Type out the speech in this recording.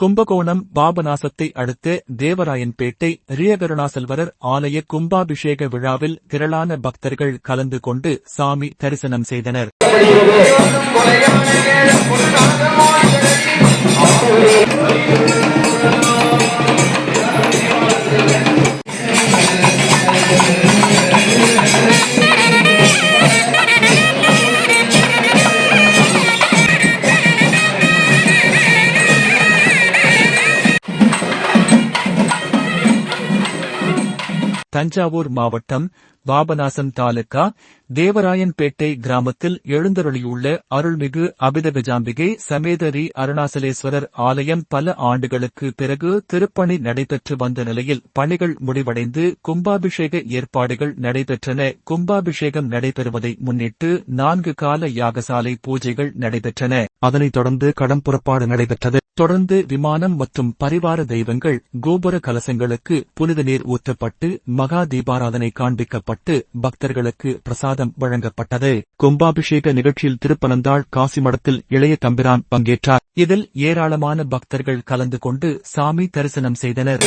கும்பகோணம் பாபநாசத்தை அடுத்த தேவராயன்பேட்டை ரியகருணாசல்வரர் ஆலய கும்பாபிஷேக விழாவில் திரளான பக்தர்கள் கலந்து கொண்டு சாமி தரிசனம் செய்தனர். தஞ்சாவூர் மாவட்டம் பாபநாசம் தாலுகா தேவராயன்பேட்டை கிராமத்தில் எழுந்தருளியுள்ள அருள்மிகு அபிதகஜாம்பிகை சமேதரி அருணாசலேஸ்வரர் ஆலயம் பல ஆண்டுகளுக்கு பிறகு திருப்பணி நடைபெற்று வந்த நிலையில் பணிகள் முடிவடைந்து கும்பாபிஷேக ஏற்பாடுகள் நடைபெற்றன. கும்பாபிஷேகம் நடைபெறுவதை முன்னிட்டு நான்கு கால யாகசாலை பூஜைகள் நடைபெற்றன. அதனைத் தொடர்ந்து கடம் புறப்பாடு நடைபெற்றது. தொடர்ந்து விமானம் மற்றும் பரிவார தெய்வங்கள் கோபுர கலசங்களுக்கு புனித நீர் ஊற்றப்பட்டு மகா தீபாராதனை காண்பிக்கப்பட்டு பக்தர்களுக்கு பிரசாதம் வழங்கப்பட்டது. கும்பாபிஷேக நிகழ்ச்சியில் திருப்பனந்தாள் காசிமடத்தில் இளைய தம்பிரான் பங்கேற்றார். இதில் ஏராளமான பக்தர்கள் கலந்து கொண்டு சாமி தரிசனம் செய்தனர்.